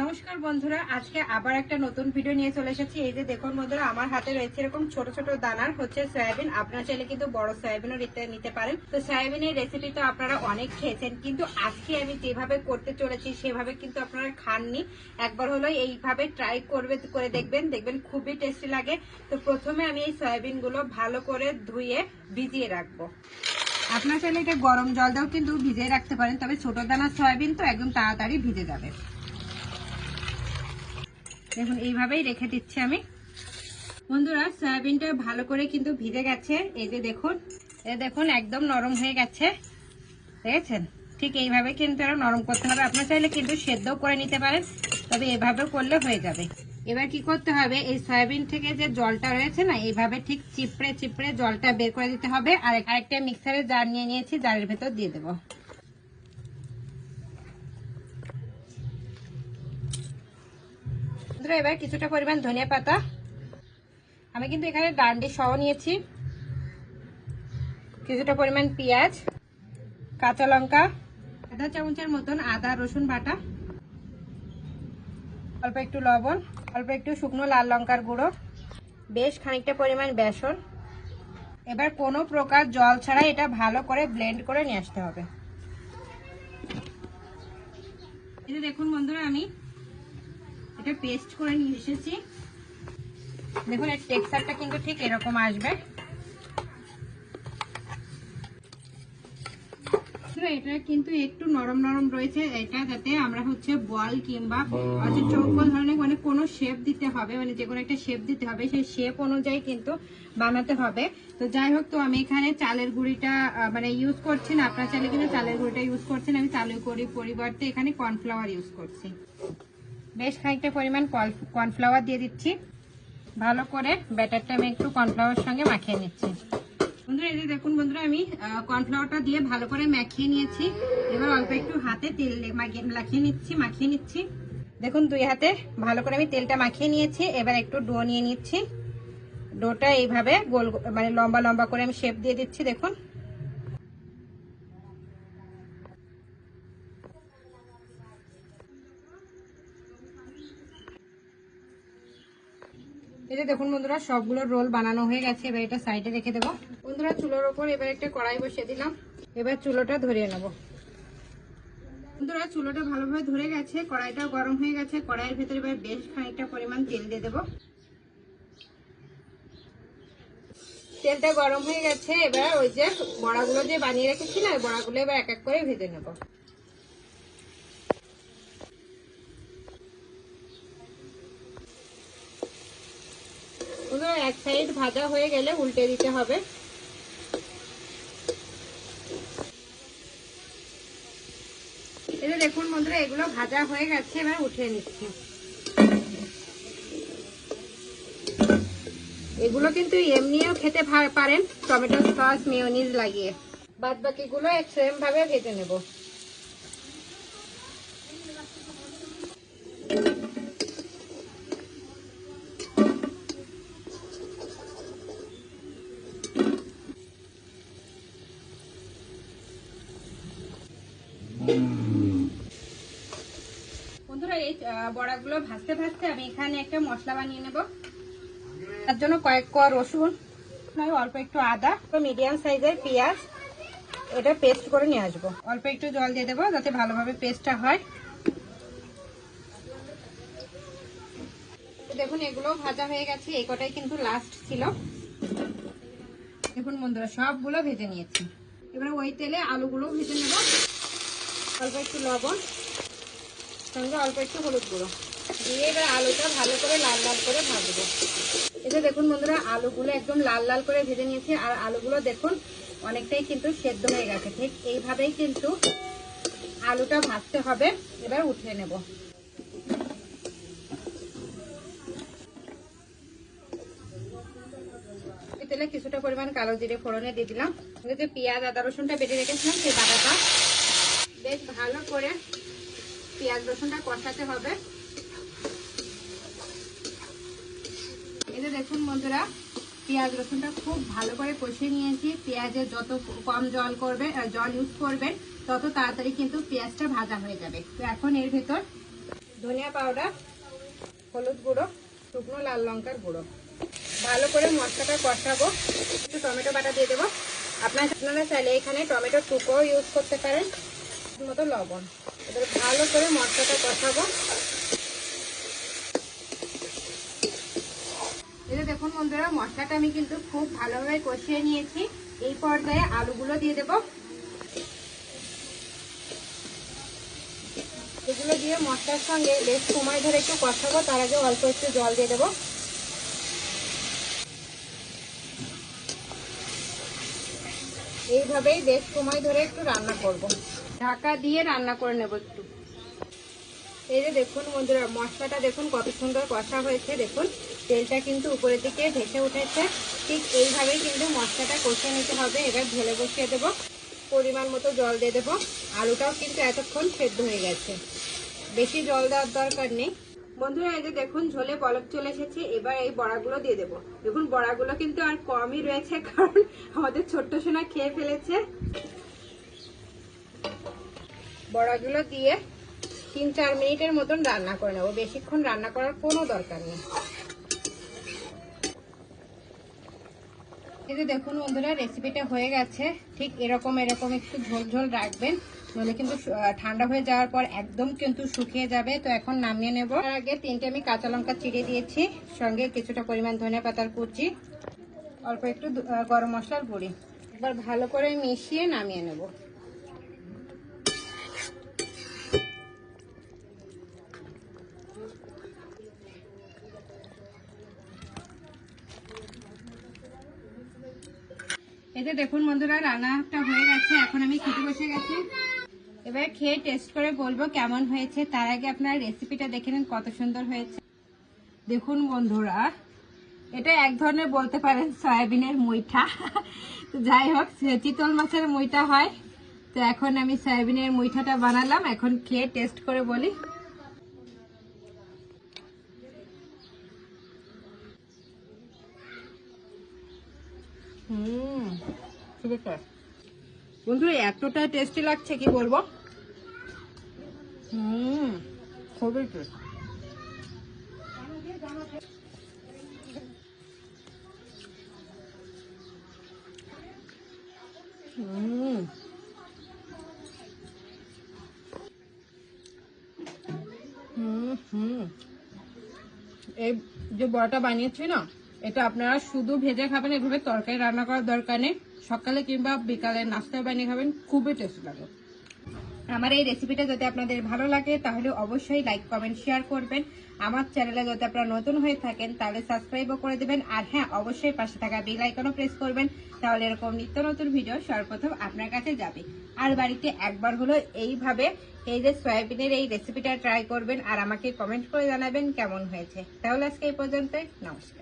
নমস্কার বন্ধুরা, আজকে আবার একটা নতুন ভিডিও নিয়ে চলে এসেছি। এই যে দেখুন বন্ধুরা, আমার হাতে রয়েছে এরকম ছোট ছোট দানার, হচ্ছে সয়াবিন আপনারা চাইলে কিন্তু বড় সয়াবিনও নিতে পারেন। তো সয়াবিনের রেসিপি তো আপনারা অনেক খেয়েছেন, কিন্তু আজকে আমি যেভাবে করতে চলেছি, সেভাবে কিন্তু আপনারা খাননি। একবার হলো এইভাবে ট্রাই করবে, করে দেখবেন। দেখবেন খুবই টেস্টি লাগে। তো প্রথমে আমি এই সয়াবিনগুলো ভালো করে ধুয়ে, ভিজিয়ে রাখব। আপনার চাইলে এটা গরম জল দাও কিন্তু ভিজিয়ে রাখতে পারেন, তবে ছোট দানার সয়াবিন তো একদম তাড়াতাড়ি ভিজে যাবে। দেখুন, এইভাবেই রেখে দিচ্ছি আমি। বন্ধুরা, সয়াবিনটা ভালো করে কিন্তু ভিজে গেছে। এই যে দেখুন, এ দেখুন, একদম নরম হয়ে গেছে। দেখেছেন? ঠিক এইভাবে কিন্তু আরও নরম করতে হবে। আপনার চাইলে কিন্তু সেদ্ধও করে নিতে পারেন, তবে এভাবে করলে হয়ে যাবে। এবার কি করতে হবে? এই সয়াবিন থেকে যে জলটা রয়েছে না, এইভাবে ঠিক চিপড়ে চিপড়ে জলটা বের করে দিতে হবে। আর আরেকটা মিক্সারে জার নিয়ে নিয়েছি, জারের ভেতর দিয়ে দেবো। বন্ধুরা, এবার কিছুটা পরিমাণ ধনিয়া পাতা। আমি কিন্তু এখানে ডান্ডি সহ নিয়েছি। কিছুটা পরিমাণ পেঁয়াজ, কাঁচা লঙ্কা, আধা চামচের মতন আদা, রসুন বাটা, অল্প একটু লবণ, অল্প একটু শুকনো লাল লঙ্কার গুঁড়ো, বেশ খানিকটা পরিমাণ বেসন। এবার কোনো প্রকার জল ছাড়া এটা ভালো করে ব্লেন্ড করে নিয়ে আসতে হবে। এটা দেখুন বন্ধুরা, আমি এটা পেস্ট করে নিয়ে এসেছি। দেখুন, এর টেক্সচারটা কিন্তু ঠিক এরকম আসবে। এটা কিন্তু একটু নরম নরম রয়েছে। এটা যাতে আমরা হচ্ছে বল কিংবা হচ্ছে চৌকো ধরনের মানে কোনো শেপ দিতে হবে মানে যে কোনো একটা শেপ দিতে হবে, সেই শেপ অনুযায়ী কিন্তু বানাতে হবে। তো যাই হোক, তো আমি এখানে চালের গুঁড়িটা মানে ইউজ করছি না। আপনার চাইলে কিন্তু চালের গুঁড়িটা ইউজ করছেন। আমি চালের গুঁড়ির পরিবর্তে এখানে কর্নফ্লাওয়ার ইউজ করছি। বেশ খানিকটা পরিমাণ কর্নফ্লাওয়ার দিয়ে দিচ্ছি। ভালো করে ব্যাটারটা আমি একটু কর্নফ্লাওয়ার সঙ্গে মাখিয়ে নিচ্ছি। বন্ধুরা, এই দেখুন বন্ধুরা, আমি কর্নফ্লাওয়ারটা দিয়ে ভালো করে মাখিয়ে নিয়েছি। এবার অল্প একটু হাতে তেল মাখিয়ে মাখিয়ে নিচ্ছি মাখিয়ে নিচ্ছি। দেখুন, দুই হাতে ভালো করে আমি তেলটা মাখিয়ে নিয়েছি। এবার একটু ডো নিয়ে নিচ্ছি। ডোটা এইভাবে গোল মানে লম্বা লম্বা করে আমি শেপ দিয়ে দিচ্ছি, দেখুন। এই যে দেখুন বন্ধুরা, সবগুলো রোল বানানো হয়ে গেছে, এবার এটা সাইডে রেখে দেবো। বন্ধুরা, চুলোর ওপর এবার একটা কড়াই বসিয়ে দিলাম। এবার চুলোটা ধরিয়ে নেব। বন্ধুরা, চুলোটা ভালোভাবে ধরে গেছে, কড়াইটাও গরম হয়ে গেছে। কড়াইয়ের ভেতরে এবার বেশ খানিকটা পরিমাণ তেল দিয়ে দেবো। তেলটা গরম হয়ে গেছে, এবার ওই যে বড়াগুলো যে বানিয়ে রেখেছি না ওই বড়াগুলো এবার এক এক করে ভেজে নেব। বন্ধুরা এক সাইড ভাজা হয়ে গেলে উল্টে দিতে হবে। যে দেখুন বন্ধুরা, এগুলো ভাজা হয়ে গেছে, এবার উঠিয়ে নিচ্ছি। এগুলো কিন্তু এমনিও খেতে পারেন, টমেটো সস, মেয়নিজ লাগিয়ে। বাদ বাকিগুলো সেম ভাবে ভেজে নেব বন্ধুরা এই আহ, বড়াগুলো ভাজতে ভাজতে আমি এখানে একটা মশলা বানিয়ে নেব। তার জন্য কয়েক কোয়া রসুন অল্প একটু আদা মিডিয়াম সাইজের পেঁয়াজ, এটা পেস্ট করে নিয়ে আসব। অল্প একটু জল দিয়ে দেবো যাতে ভালোভাবে পেস্টটা হয়। দেখুন, এগুলো ভাজা হয়ে গেছে, এই কটাই কিন্তু লাস্ট ছিল। দেখুন বন্ধুরা, সবগুলো ভেজে নিয়েছি। এবারে ওই তেলে আলুগুলো ভেজে নেব। অল্প একটু লবণ। সঙ্গে অল্প একটু হলুদ গুঁড়ো। দিয়ে এবার আলুটা ভালো করে লাল লাল করে ভাজবো। এটা দেখুন বন্ধুরা, আলুগুলো একদম লাল লাল করে ভেজে নিয়েছি, আর আলুগুলো দেখুন অনেকটাই কিন্তু সেদ্ধ হয়ে গেছে। ঠিক এইভাবেই কিন্তু আলুটা ভাজতে হবে। এবার উঠিয়ে নেব। তেলে কিছুটা পরিমাণ কালো জিরে ফোড়নে দিয়ে দিলাম। যে পেঁয়াজ, আদা, রসুনটা বেটে রেখেছিলাম, সেই বাটাটা বেশ ভালো করে পেঁয়াজ রসুনটা কষাতে হবে। যে দেখুন বন্ধুরা, পেঁয়াজ রসুনটা খুব ভালো করে কষিয়ে নিয়েছি। পেঁয়াজের যত কম জল করবে জল ইউজ করবেন তত তাড়াতাড়ি কিন্তু পেঁয়াজটা ভাজা হয়ে যাবে। তো এখন এর ভেতর ধনিয়া পাউডার, হলুদ গুঁড়ো, শুকনো লাল লঙ্কার গুঁড়ো। ভালো করে মশলাটা কষাবো। একটু টমেটো বাটা দিয়ে দেবো। আপনার আপনারা চাইলে এখানে টমেটো টুকো ইউজ করতে পারেন, মতো লবণ। এবার ভালো করে মশলাটা কষাবো। যে দেখুন বন্ধুরা, মশলাটা আমি কিন্তু খুব ভালোভাবে কষিয়ে নিয়েছি। এই পর্যায়ে আলুগুলো দিয়ে দেব। এগুলো দিয়ে মশলার সঙ্গে বেশ সময় ধরে একটু কষাবো, তার আগে অল্প একটু জল দিয়ে দেবো। এইভাবেই বেশ সময় ধরে একটু রান্না করব। ঢাকা দিয়ে রান্না করে নেব একটু। এই যে দেখুন বন্ধুরা, মশলাটা দেখুন কত সুন্দর কষা হয়েছে, দেখুন। তেলটা কিন্তু উপরের দিকে ভেসে উঠেছে। ঠিক এইভাবেই কিন্তু মশলাটা কষিয়ে নিতে হবে। এবার ঢেলে বসিয়ে দেবো। পরিমাণ মতো জল দিয়ে দেবো। আলুটাও কিন্তু এতক্ষণ সেদ্ধ হয়ে গেছে। বেশি জল দেওয়ার দরকার নেই। বন্ধুরা, এই যে দেখুন ঝোলে বলক চলে এসেছে। এবার এই বড়াগুলো দিয়ে দেবো। দেখুন বড়াগুলো কিন্তু আর কমই রয়েছে, কারণ আমাদের ছোট্ট সোনা খেয়ে ফেলেছে। বড়াগুলো দিয়ে তিন চার মিনিটের মতন রান্না করে নেব। বেশিক্ষণ রান্না করার কোনো দরকার নেই। যে দেখুন বন্ধুরা রেসিপিটা হয়ে গেছে। ঠিক এরকম এরকম একটু ঝোল ঝোল রাখবেন, নইলে কিন্তু ঠান্ডা হয়ে যাওয়ার পর একদম কিন্তু শুকিয়ে যাবে। তো এখন নামিয়ে নেব। তার আগে তিনটে আমি কাঁচা লঙ্কা চিড়ে দিয়েছি, সঙ্গে কিছুটা পরিমাণ ধনিয়া পাতার কুচি, অল্প একটু গরম মশলার গুঁড়ি। এবার ভালো করে মিশিয়ে নামিয়ে নেব। এতে দেখুন বন্ধুরা, রান্নাটা হয়ে গেছে, এখন আমি খেতে বসে গেছি। এবার খেয়ে টেস্ট করে বলব কেমন হয়েছে। তার আগে আপনার রেসিপিটা দেখে নিন, কত সুন্দর হয়েছে। দেখুন বন্ধুরা, এটা এক ধরনের বলতে পারেন সয়াবিনের মুইঠা। যাই হোক, চিতল মাছের মুইটা হয়। তো এখন আমি সয়াবিনের মুইঠাটা বানালাম, এখন খেয়ে টেস্ট করে বলি। হুম টেস্ট বন্ধুরা এতটা টেস্টি লাগছে, কি বলব? হুম, খুবই টেস্ট হুম। এই যে বড়াটা বানিয়েছি না, এটা আপনারা শুধু ভেজে খাবেন, এভাবে তরকারি রান্না করার দরকার নেই। সকালে কিংবা বিকালে নাস্তায় বানিয়ে খাবেন, খুবই টেস্ট লাগে। আমার এই রেসিপিটা যদি আপনাদের ভালো লাগে, তাহলে অবশ্যই লাইক কমেন্ট শেয়ার করবেন। আমার চ্যানেলে যদি আপনারা নতুন হয়ে থাকেন, তাহলে সাবস্ক্রাইবও করে দেবেন। আর হ্যাঁ অবশ্যই পাশে থাকা বেল আইকনও প্রেস করবেন, তাহলে এরকম নিত্য নতুন ভিডিও সর্বপ্রথম আপনার কাছে যাবে। আর বাড়িতে একবার হলো এইভাবে এই যে সয়াবিনের এই রেসিপিটা ট্রাই করবেন, আর আমাকে কমেন্ট করে জানাবেন কেমন হয়েছে। তাহলে আজকে এই পর্যন্তই, নমস্কার।